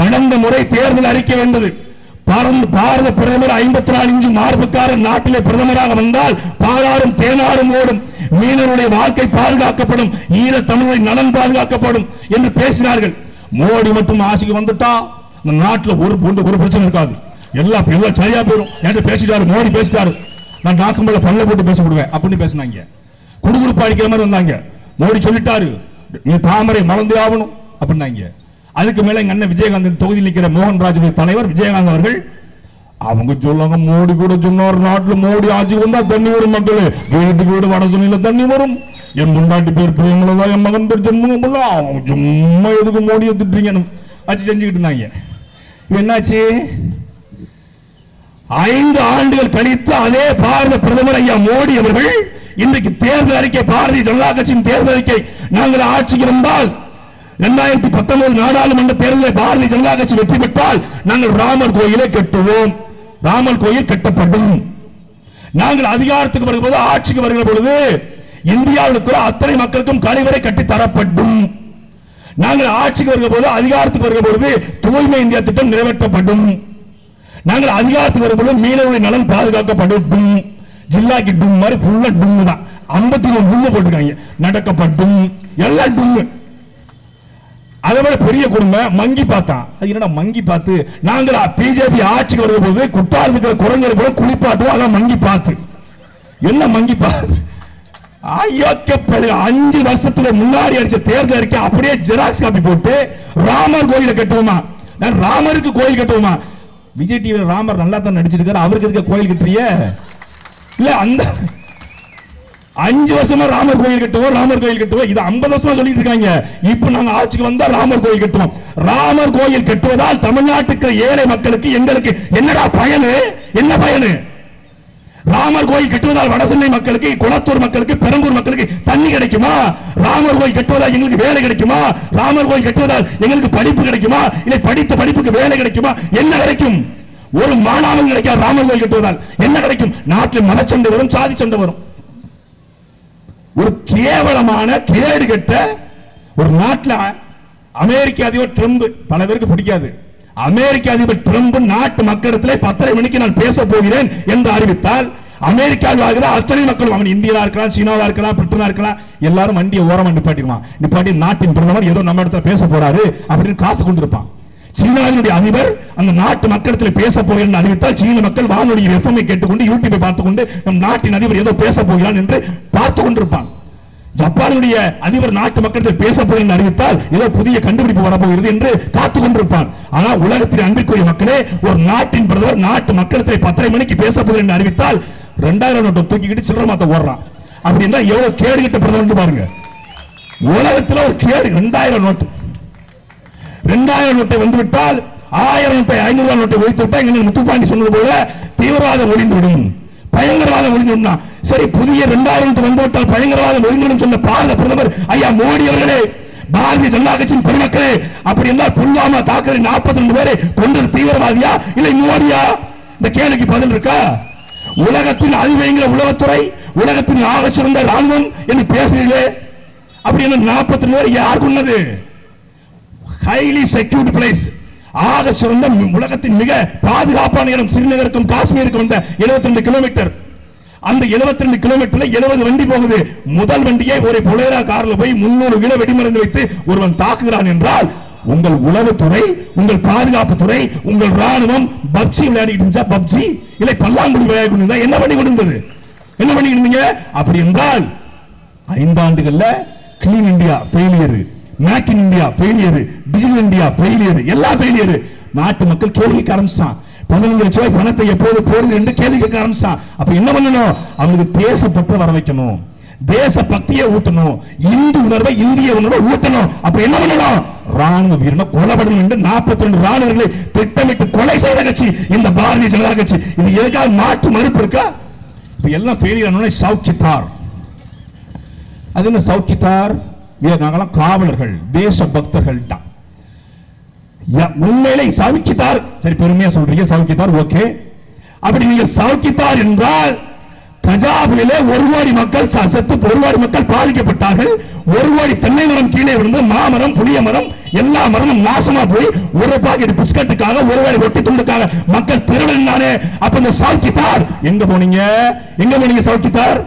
கடந்த முறை தேர்தல் அறிக்கை வந்தது. பாரத பாரத பிரதமர் ஐம்பத்தி நாலு இஞ்சு மார்புக்கார நாட்டிலே பிரதமராக வந்தால் பாலாறும் தேனாரும் ஓடும். மீனவருடைய வாழ்க்கை பாதுகாக்கப்படும். ஈர தமிழரின் நலன் பாதுகாக்கப்படும் என்று பேசினார்கள். மோடி மட்டும் ஆட்சிக்கு வந்துட்டா இந்த நாட்டுல ஒரு பொண்ணு ஒரு பிரச்சனை இருக்காது. எல்லாம் எல்லாம் சரியா போயிடும் என்று பேசிட்டாரு மோடி பேசிட்டாரு. நான் நாக்கு மேல பல்ல போட்டு பேச விடுவேன் அப்படின்னு பேசினாங்க. குடுகுடுப்பு அடிக்கிற மாதிரி வந்தாங்க. மோடி சொல்லிட்டாரு நீ தாமரை மறந்து ஆகணும். அப்படின்னாங்க. அதுக்கு மேல எங்க அண்ணன் விஜயகாந்த் தொகுதியில் நிற்கிற மோகன்ராஜ் தலைவர் விஜயகாந்த் அவர்கள் அவங்க சொல்லுவாங்க மோடி கூட சொன்னார் நாட்டுல மோடி ஆட்சி வந்தா தண்ணி வரும் மக்கள். வீட்டுக்கு வீடு வட சுனில தண்ணி வரும். என் முன்னாடி பேர் பிரியமலதா என் மகன் பேர் ஜென்மங்களா அவங்க சும்மா எதுக்கு மோடியை திட்டுறீங்கன்னு ஆட்சி செஞ்சுக்கிட்டு இருந்தாங்க. என்னாச்சு? ஐந்து ஆண்டுகள் கழித்து அதே பாரத பிரதமர் ஐயா மோடி அவர்கள் இன்றைக்கு தேர்தல் அறிக்கை பாரதிய ஜனதா கட்சியின் தேர்தல் அறிக்கை. நாங்கள் ஆட்சிக்கு வந்தால் இரண்டாயிரத்தி பத்தொன்பது நாடாளுமன்ற தேர்தலில் பாரதிய ஜனதா கட்சி வெற்றி பெற்றால் நாங்கள் ராமர் கோயிலை கட்டுவோம். ராமர் கோயில் கட்டப்படும். நாங்கள் அதிகாரத்துக்கு வரும்போது ஆட்சிக்கு வருகிற பொழுது இந்தியாவில் இருக்கிற அத்தனை மக்களுக்கும் கழிவறை கட்டி தரப்படும். நாங்கள் ஆட்சிக்கு வருகிற போது அதிகாரத்துக்கு வருகிற பொழுது தூய்மை இந்தியா திட்டம் நிறைவேற்றப்படும். நாங்கள் அதிகாரத்துக்கு வரும்போது மீனவர்களின் நலன் பாதுகாக்கப்படும். ஜில்லாக்கு டும் மாதிரி ஃபுல்லா டும் தான் ஐம்பத்தி மூணு டும் போட்டிருக்காங்க. நடக்கப்படும். எல்லாம் டும் அதை விட பெரிய குடும்பம் மங்கி பார்த்தான் அது என்னடா மங்கி பார்த்து? நாங்கள் பிஜேபி ஆட்சிக்கு வருகிற போது குட்டால் இருக்கிற குரங்களை கூட குளிப்பாட்டுவோம் அதான் மங்கி பார்த்து. என்ன மங்கி பார்த்து? ஐயோக்கப்படு அஞ்சு வருஷத்துல முன்னாடி அடிச்ச தேர்தல் அறிக்கை அப்படியே ஜெராக்ஸ் காப்பி போட்டு ராமர் கோயிலை கட்டுவோமா? நான் ராமருக்கு கோயில் கட்டுவோமா? விஜய் டிவியில் ராமர் நல்லா தான் நடிச்சிருக்காரு அவருக்கு இருக்க கோயில் கட்டுறிய? இல்ல அந்த அஞ்சு வருஷமா ராமர் கோயில் கட்டுவோம் ராமர் கோயில் கட்டுவோம். இது ஐம்பது வருஷமா சொல்லிட்டு இருக்காங்க. இப்ப நாங்க ஆட்சிக்கு வந்தா ராமர் கோயில் கட்டுவோம். ராமர் கோயில் கட்டுவதால் தமிழ்நாட்டுக்கு ஏழை மக்களுக்கு எங்களுக்கு என்னடா பயனு? என்ன பயனு? ராமர் கோயில் கட்டுவதால் வடசென்னை மக்களுக்கு குளத்தூர் மக்களுக்கு பெரம்பூர் மக்களுக்கு தண்ணி கிடைக்குமா? ராமர் கோயில் கட்டுவதால் எங்களுக்கு வேலை கிடைக்குமா? ராமர் கோயில் கட்டுவதால் எங்களுக்கு படிப்பு கிடைக்குமா? இல்லை படித்த படிப்புக்கு வேலை கிடைக்குமா? என்ன கிடைக்கும்? ஒரு மாணவன் கிடைக்காது ராமர் கோயில் கட்டுவதால். என்ன கிடைக்கும்? நாட்டில் மனச்சண்டை வரும் சாதி சண்டை வரும். ஒரு கேவலமான கேடு கட்ட ஒரு நாட்டில் அமெரிக்க அதிபர் ட்ரம்ப் பல பேருக்கு பிடிக்காது. அமெரிக்க அதிபர் ட்ரம்ப் நாட்டு மக்களிடத்தில் பத்தரை மணிக்கு நான் பேச போகிறேன் என்று அறிவித்தால் அமெரிக்காவில் ஆகிற அத்தனை மக்களும் அவன் இந்தியா இருக்கலாம் சீனாவா இருக்கலாம் பிரிட்டனா இருக்கலாம் எல்லாரும் வண்டியை ஓரமா நிப்பாட்டிடுவான். நிப்பாட்டி நாட்டின் பிரதமர் ஏதோ நம்ம இடத்துல பேச போறாரு அப்படின்னு காத்து கொண்டிருப்பான். சீனாவினுடைய அதிபர் அந்த நாட்டு மக்களத்தில் பேச போகிறேன் அறிவித்தால் சீன மக்கள் வானொலி எஃப்எம்ஐ கேட்டுக்கொண்டு யூடியூபை பார்த்துக்கொண்டு நம் நாட்டின் அதிபர் ஏதோ பேச போகிறான் என்று பார்த்து கொண்டிருப்பான். ஜப்பானுடைய அதிபர் நாட்டு மக்களத்தில் பேச போகிறேன் அறிவித்தால் ஏதோ புதிய கண்டுபிடிப்பு வரப்போகிறது என்று காத்துக் கொண்டிருப்பான். ஆனா உலகத்தின் அன்பிற்குரிய மக்களே ஒரு நாட்டின் பிரதமர் நாட்டு மக்களத்தில் பத்தரை மணிக்கு பேச போகிறேன் என்று அறிவித்தால் ரெண்டாயிரம் நோட்டை தூக்கிக்கிட்டு சில்லற மாத்த ஓடுறான். அப்படின்னா எவ்வளவு கேடுகிட்ட பிரதமர் பாருங்க. உலகத்துல ஒரு கேடு ரெண்டாயிரம் நோட்டு. ரெண்டாயிரம் நோட்டை வந்துவிட்டால் ஆயிரம் நோட்டை ஐநூறு ரூபாய் நோட்டை ஒழித்து விட்டால் எங்க முத்துப்பாண்டி சொன்னது போல தீவிரவாதம் ஒழிந்துவிடும். பயங்கரவாதம் ஒழிந்துவிடும் சரி புதிய ரெண்டாயிரம் நோட்டு வந்துவிட்டால் பயங்கரவாதம் ஒழிந்துவிடும் சொன்ன பாரத பிரதமர் ஐயா மோடி அவர்களே பாரதிய ஜனதா கட்சியின் பெருமக்களே அப்படி இருந்தால் புல்வாமா தாக்குதல் நாற்பத்தி ரெண்டு பேரை கொண்டது தீவிரவாதியா? இல்லை மோடியா? இந்த கேள்விக்கு பதில் இருக்கா? உலகத்தின் அதிபயங்கர உலகத்துறை உலகத்தின் ஆக சிறந்த ராணுவம் என்று பேசுறீங்களே அப்படி என்ன நாற்பத்தி ரெண்டு பேர் யாருக்கு உள்ளது ஹைலி செக்யூர்ட் பிளேஸ் ஆக சிறந்த உலகத்தின் மிக பாதுகாப்பான இடம் ஸ்ரீநகருக்கும் காஷ்மீருக்கும் வந்த 72 கிலோமீட்டர் அந்த 72 கிலோமீட்டர்ல 70 வண்டி போகுது. முதல் வண்டியை ஒரு புலேரா கார்ல போய் 300 கிலோ வெடிமருந்து வைத்து ஒருவன் தாக்குகிறான் என்றால் உங்கள் உளவுத்துறை உங்கள் பாதுகாப்பு துறை உங்கள் ராணுவம் பப்ஜி விளையாடிட்டு இருந்தா பப்ஜி? இல்லை பல்லாங்குடி விளையாடி இருந்தா என்ன பண்ணி கொண்டிருந்தது என்ன பண்ணி இருந்தீங்க? அப்படி என்றால் ஐந்தாண்டுகள்ல clean India failure make in India failure digital India failure எல்லாம் ஃபெயிலியர் நாட்டு மக்கள் கேள்வி ஆரம்பிச்சிட்டான். பதினஞ்சு லட்சம் ரூபாய் பணத்தை எப்போது போடுது என்று கேள்வி கேட்க ஆரம்பிச்சிட்டான். அப்ப என்ன பண்ணணும்? அவங்களுக்கு தேசப்பற்று வர வைக்கணும். தேச பக்தியை ஊட்டணும். இந்து உணர்வை இந்திய உணர்வை ஊட்டணும். அப்ப என்ன பண்ணணும்? ராணுவ வீரனை கொலைப்படணும் என்று நாற்பத்தி ரெண்டு ராணுவர்களை திட்டமிட்டு கொலை செய்த கட்சி இந்த பாரதிய ஜனதா கட்சி. இது எதுக்காக மாற்று மறுப்பு இருக்கா? இப்ப எல்லாம் ஃபெயிலியர் ஆனோட சவுக்கித்தார். அது என்ன சவுக்கித்தார்? நாங்களாம் காவலர்கள் தேச பக்தர்கள் தான் உண்மையிலே சவுக்கித்தார் சரி பெருமையா சொல்றீங்க சவுக்கித்தார் ஓகே. அப்படி நீங்க சவுக்கித்தார் என்றால் கஜாபுரியிலே ஒரு கோடி மக்கள் செத்து ஒரு கோடி மக்கள் பாதிக்கப்பட்டார்கள். ஒரு கோடி தென்னை மரம் கீழே விழுந்து மாமரம் புளிய மரம் எல்லா மரமும் நாசமா போய் ஒரு பாக்கெட் பிஸ்கட்டுக்காக ஒரு வேலை ஒட்டி துண்டுக்காக மக்கள் திருடனானே அப்ப இந்த சவுக்கித்தார் எங்க போனீங்க? எங்க போனீங்க சவுக்கித்தார்